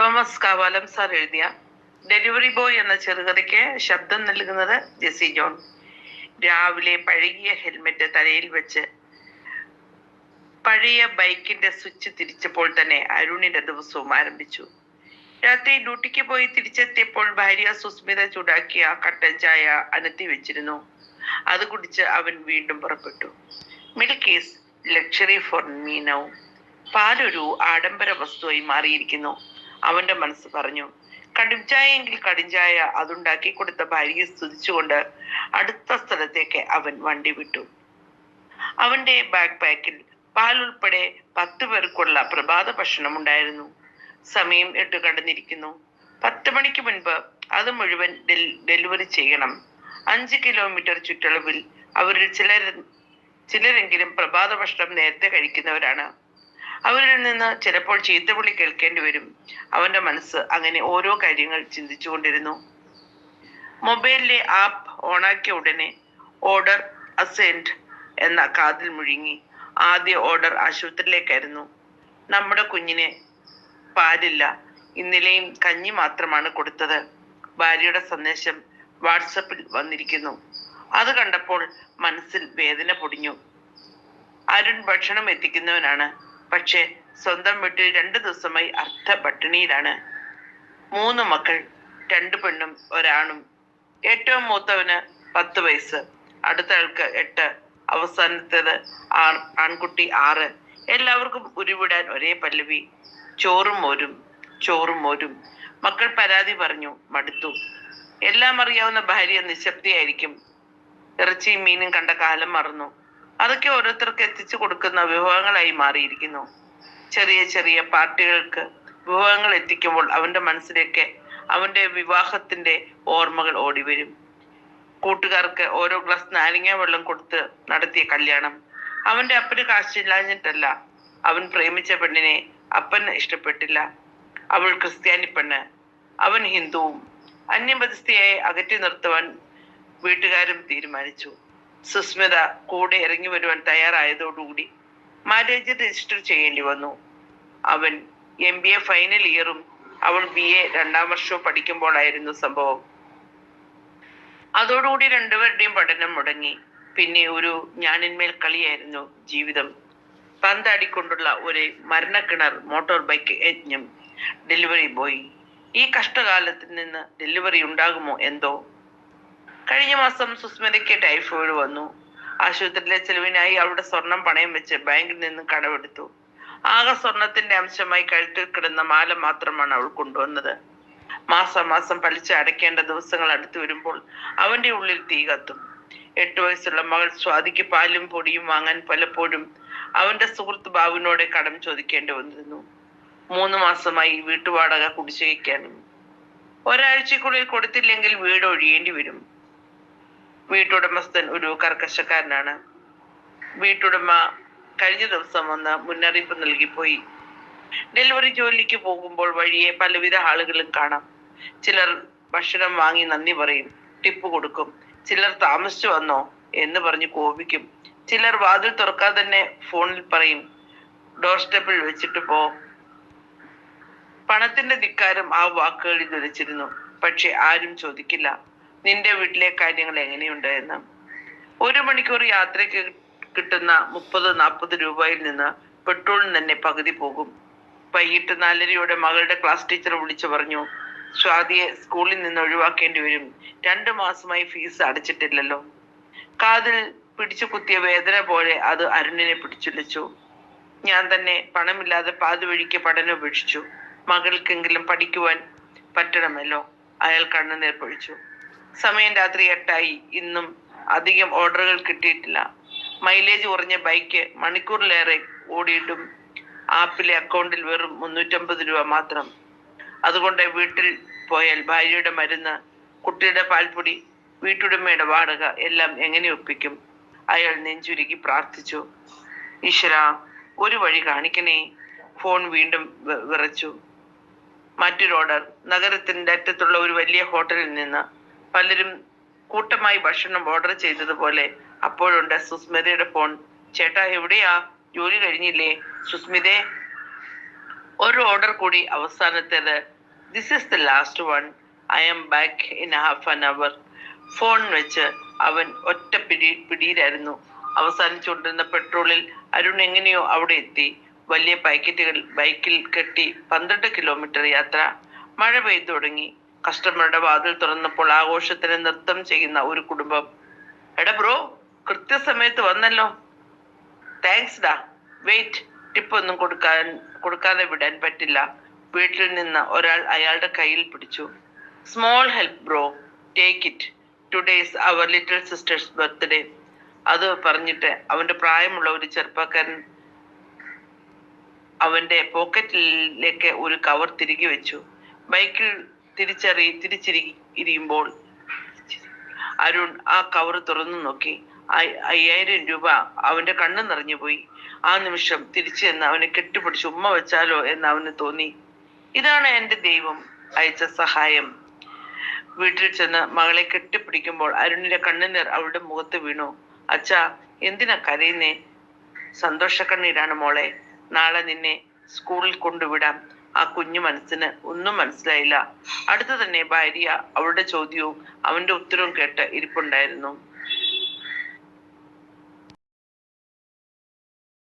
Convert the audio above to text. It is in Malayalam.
തോമസ് കാവാലം സാർ എഴുതിയ ഡെലിവറി ബോയ് എന്ന ചെറുകഥയ്ക്ക് ശബ്ദം നൽകുന്നത് ജെസി ജോൺ. രാവിലെ പഴകിയ ഹെൽമെറ്റ് തലയിൽ വെച്ച് പഴയ ബൈക്കിന്റെ സ്വിച്ച് തിരിച്ചപ്പോൾ തന്നെ അരുണിന്റെ ദിവസവും ആരംഭിച്ചു. രാത്രി ഡ്യൂട്ടിക്ക് പോയി തിരിച്ചെത്തിയപ്പോൾ ഭാര്യ സുസ്മിത ചൂടാക്കിയ കട്ടൻ ചായ അനത്തി വെച്ചിരുന്നു. അത് കുടിച്ച് അവൻ വീണ്ടും പുറപ്പെട്ടു. മിൽക്ക് ഈസ് ലക്ഷറി ഫോർ മീനവും പാലൊരു ആഡംബര വസ്തുവായി മാറിയിരിക്കുന്നു. അവന്റെ മനസ്സ് പറഞ്ഞു. കടുംചായെങ്കിൽ കടുംചായ അതുണ്ടാക്കി കൊടുത്ത ഭാര്യയെ സ്തുതിച്ചുകൊണ്ട് അടുത്ത സ്ഥലത്തേക്ക് അവൻ വണ്ടി വിട്ടു. അവന്റെ ബാക്ക് പാക്കിൽ പാൽ ഉൾപ്പെടെ പത്ത് പേർക്കുള്ള പ്രഭാത ഭക്ഷണം ഉണ്ടായിരുന്നു. സമയം എട്ട് കടന്നിരിക്കുന്നു. പത്ത് മണിക്ക് മുൻപ് അത് മുഴുവൻ ഡെലിവറി ചെയ്യണം. അഞ്ച് കിലോമീറ്റർ ചുറ്റളവിൽ അവരിൽ ചിലർ ചിലരെങ്കിലും പ്രഭാത ഭക്ഷണം നേരത്തെ കഴിക്കുന്നവരാണ്. അവരിൽ നിന്ന് ചിലപ്പോൾ ചീത്തവിളി കേൾക്കേണ്ടി വരും. അവന്റെ മനസ്സ് അങ്ങനെ ഓരോ കാര്യങ്ങൾ ചിന്തിച്ചുകൊണ്ടിരുന്നു. മൊബൈലിലെ ആപ്പ് ഓണാക്കിയ ഉടനെ ഓർഡർ അസെൻഡ് എന്ന കാതിൽ മുഴുങ്ങി ആദ്യ ഓർഡർ ആശുപത്രിയിലേക്കായിരുന്നു. നമ്മുടെ കുഞ്ഞിനെ പാലില്ല. ഇന്നലെയും കഞ്ഞി മാത്രമാണ് കൊടുത്തത്. ഭാര്യയുടെ സന്ദേശം വാട്സപ്പിൽ വന്നിരിക്കുന്നു. അത് കണ്ടപ്പോൾ മനസ്സിൽ വേദന പൊടിഞ്ഞു. അരുൺ ഭക്ഷണം എത്തിക്കുന്നവനാണ്. പക്ഷെ സ്വന്തം വീട്ടിൽ രണ്ടു ദിവസമായി അർത്ഥ പട്ടിണിയിലാണ് മൂന്ന് മക്കൾ രണ്ട് പെണ്ണും ഒരാണും. ഏറ്റവും മൂത്തവന് പത്ത് വയസ്സ്. അടുത്ത ആൾക്ക് എട്ട് അവസാനത്തേത് ആർ ആൺകുട്ടി ആറ്. എല്ലാവർക്കും ഉരുവിടാൻ ഒരേ പല്ലവി. ചോറും മോരും ചോറും മോരും. മക്കൾ പരാതി പറഞ്ഞു മടുത്തു. എല്ലാം അറിയാവുന്ന ഭാര്യ നിശബ്ദയായിരിക്കും. ഇറച്ചിയും മീനും കണ്ട കാലം മറന്നു. അതൊക്കെ ഓരോരുത്തർക്ക് എത്തിച്ചു കൊടുക്കുന്ന വിഭവങ്ങളായി മാറിയിരിക്കുന്നു. ചെറിയ ചെറിയ പാർട്ടികൾക്ക് വിഭവങ്ങൾ എത്തിക്കുമ്പോൾ അവന്റെ മനസ്സിലേക്ക് അവന്റെ വിവാഹത്തിന്റെ ഓർമ്മകൾ ഓടിവരും കൂട്ടുകാർക്ക് ഓരോ ഗ്ലാസ് നാരങ്ങ വെള്ളം കൊടുത്ത് നടത്തിയ കല്യാണം. അവന്റെ അപ്പന് കാശില്ലാഞ്ഞിട്ടല്ല അവൻ പ്രേമിച്ച പെണ്ണിനെ അപ്പൻ ഇഷ്ടപ്പെട്ടില്ല. അവൾ ക്രിസ്ത്യാനി പെണ്ണ്. അവൻ ഹിന്ദുവും. അന്യമതസ്ഥയായി അകറ്റി നിർത്തുവാൻ വീട്ടുകാരും തീരുമാനിച്ചു. സുസ്മിത കൂടെ ഇറങ്ങി വരുവാൻ തയ്യാറായതോടുകൂടി മാരേജ് രജിസ്റ്റർ ചെയ്യേണ്ടി വന്നു. അവൻ എം ബി എ ഫൈനൽ ഇയറും അവൾ ബി എ രണ്ടാം വർഷവും പഠിക്കുമ്പോഴായിരുന്നു സംഭവം. അതോടുകൂടി രണ്ടുപേരുടെയും പഠനം മുടങ്ങി. പിന്നെ ഒരു ഞാനിന്മേൽ കളിയായിരുന്നു ജീവിതം. പന്താടിക്കൊണ്ടുള്ള ഒരു മരണക്കിണർ മോട്ടോർ ബൈക്ക് യജ്ഞം ഡെലിവറി ബോയ് ഈ കഷ്ടകാലത്തിൽ നിന്ന് ഡെലിവറി ഉണ്ടാകുമോ എന്തോ? കഴിഞ്ഞ മാസം സുസ്മിതയ്ക്ക് ടൈഫോയിഡ് വന്നു. ആശുപത്രിയിലെ ചെലവിനായി അവളുടെ സ്വർണം പണയം വെച്ച് ബാങ്കിൽ നിന്ന് കടമെടുത്തു. ആകെ സ്വർണത്തിന്റെ അംശമായി കഴുത്തിൽ കിടന്ന മാല മാത്രമാണ് അവൾ കൊണ്ടുവന്നത്. മാസം മാസം പലിശ അടയ്ക്കേണ്ട ദിവസങ്ങൾ അടുത്തു വരുമ്പോൾ അവന്റെ ഉള്ളിൽ തീ കത്തും. എട്ടു വയസ്സുള്ള മകൾ സ്വാതിക്ക് പാലും പൊടിയും വാങ്ങാൻ പലപ്പോഴും അവന്റെ സുഹൃത്ത് ബാബുവിനോട് കടം ചോദിക്കേണ്ടി വന്നിരുന്നു. മൂന്ന് മാസമായി വീട്ടുവാടക കുടിശ്ശികയ്ക്കാനും ഒരാഴ്ചക്കുള്ളിൽ കൊടുത്തില്ലെങ്കിൽ വീട് ഒഴിയേണ്ടി വരും. വീട്ടുടമസ്ഥൻ ഒരു കർക്കശക്കാരനാണ്. വീട്ടുടമ കഴിഞ്ഞ ദിവസം വന്ന് മുന്നറിയിപ്പ് നൽകിപ്പോയി. ഡെലിവറി ജോലിക്ക് പോകുമ്പോൾ വഴിയെ പലവിധ ആളുകളും കാണാം. ചിലർ ഭക്ഷണം വാങ്ങി നന്ദി പറയും ടിപ്പ് കൊടുക്കും ചിലർ താമസിച്ചു വന്നോ എന്ന് പറഞ്ഞ് കോപിക്കും. ചിലർ വാതിൽ തുറക്കാതെ തന്നെ ഫോണിൽ പറയും ഡോർ സ്റ്റെപ്പിൽ വെച്ചിട്ട് പോ. പണത്തിന്റെ ധിക്കാരം ആ വാക്കുകളിൽ ധരിച്ചിരുന്നു പക്ഷെ ആരും ചോദിക്കില്ല. നിന്റെ വീട്ടിലെ കാര്യങ്ങൾ എങ്ങനെയുണ്ട് എന്ന് ഒരു മണിക്കൂർ യാത്രയ്ക്ക് കിട്ടുന്ന മുപ്പത് നാൽപ്പത് രൂപയിൽ നിന്ന് പെട്രോളിന് തന്നെ പകുതി പോകും. വൈകിട്ട് നാലരയോടെ മകളുടെ ക്ലാസ് ടീച്ചർ വിളിച്ചു പറഞ്ഞു സ്വാതിയെ സ്കൂളിൽ നിന്ന് ഒഴിവാക്കേണ്ടി വരും. രണ്ടു മാസമായി ഫീസ് അടച്ചിട്ടില്ലല്ലോ. കാതിൽ പിടിച്ചു കുത്തിയ വേദന പോലെ അത് അരുണിനെ പിടിച്ചുലച്ചു. ഞാൻ തന്നെ പണമില്ലാതെ പാതി വഴിക്ക് പഠനം ഉപേക്ഷിച്ചു. മകൾക്കെങ്കിലും പഠിക്കുവാൻ പറ്റണമല്ലോ. അയാൾ കണ്ണുനീർ പൊഴിച്ചു. സമയം രാത്രി എട്ടായി. ഇന്നും അധികം ഓർഡറുകൾ കിട്ടിയിട്ടില്ല. മൈലേജ് കുറഞ്ഞ ബൈക്ക് മണിക്കൂറിലേറെ ഓടിയിട്ടും ആപ്പിലെ അക്കൗണ്ടിൽ വെറും മുന്നൂറ്റമ്പത് രൂപ മാത്രം. അതുകൊണ്ട് വീട്ടിൽ പോയാൽ ഭാര്യയുടെ മരുന്ന് കുട്ടിയുടെ പാൽപ്പൊടി വീട്ടുടമയുടെ വാടക എല്ലാം എങ്ങനെ ഒപ്പിക്കും? അയാൾ നെഞ്ചുരുക്കി പ്രാർത്ഥിച്ചു. ഈശ്വര ഒരു വഴി കാണിക്കണേ. ഫോൺ വീണ്ടും വിറച്ചു. മറ്റൊരു ഓർഡർ. നഗരത്തിന്റെ അറ്റത്തുള്ള ഒരു വലിയ ഹോട്ടലിൽ നിന്ന് പലരും കൂട്ടമായി ഭക്ഷണം ഓർഡർ ചെയ്തതുപോലെ അപ്പോഴുണ്ട് സുസ്മിതയുടെ ഫോൺ ചേട്ടാ എവിടെയാ? ജോലി കഴിഞ്ഞില്ലേ? സുസ്മിതേ. ഒരു ഓർഡർ കൂടി അവസാനത്തേത്. This is the last one I M back in half an hour phone വെച്ച് അവൻ ഒറ്റ പിടി പിടിയിലായിരുന്നു. അവസാനിച്ചുകൊണ്ടിരുന്ന പെട്രോളിൽ അരുൺ എങ്ങനെയോ അവിടെ എത്തി. വലിയ പാക്കറ്റുകൾ ബൈക്കിൽ കെട്ടി പന്ത്രണ്ട് കിലോമീറ്റർ യാത്ര. മഴ പെയ്തു തുടങ്ങി. കസ്റ്റമറുടെ വാതിൽ തുറന്നപ്പോൾ ആഘോഷത്തിന് നൃത്തം ചെയ്യുന്ന ഒരു കുടുംബം. എടാ ബ്രോ കൃത്യസമയത്ത് വന്നല്ലോ. താങ്ക്സ് ഡാ വെയിറ്റ് ടിപ്പ് ഒന്നും കൊടുക്കാൻ കൊടുക്കാതെ വിടാൻ പറ്റില്ല. വീട്ടിൽ നിന്ന് ഒരാൾ അയാളുടെ കയ്യിൽ പിടിച്ചു. Small help bro. Take it today's our little sister's birthday അത് പറഞ്ഞിട്ട് അവന്റെ പ്രായമുള്ള ഒരു ചെറുപ്പക്കാരൻ അവന്റെ പോക്കറ്റിലേക്ക് ഒരു കവർ തിരികെ വെച്ചു. ബൈക്കിൽ തിരിച്ചറി തിരിച്ചിരി ഇരിയുമ്പോൾ അരുൺ ആ കവർ തുറന്നു നോക്കി. അയ്- അയ്യായിരം രൂപ അവന്റെ കണ്ണ് നിറഞ്ഞു പോയി. ആ നിമിഷം തിരിച്ചു എന്ന് അവനെ കെട്ടിപ്പിടിച്ച് ഉമ്മ വെച്ചാലോ എന്ന് അവന് തോന്നി. ഇതാണ് എന്റെ ദൈവം അയച്ച സഹായം. വീട്ടിൽ ചെന്ന് മകളെ കെട്ടിപ്പിടിക്കുമ്പോൾ അരുണിന്റെ കണ്ണുനീർ അവളുടെ മുഖത്ത് വീണു. അച്ഛാ എന്തിനാ കരയുന്നേ? സന്തോഷക്കണ്ണീരാണ് മോളെ. നാളെ നിന്നെ സ്കൂളിൽ കൊണ്ടുവിടാം. ആ കുഞ്ഞു മനസ്സിന് ഒന്നും മനസ്സിലായില്ല. അടുത്തു തന്നെ ഭാര്യ അവളുടെ ചോദ്യവും അവന്റെ ഉത്തരവും കേട്ട് ഇരിപ്പുണ്ടായിരുന്നു.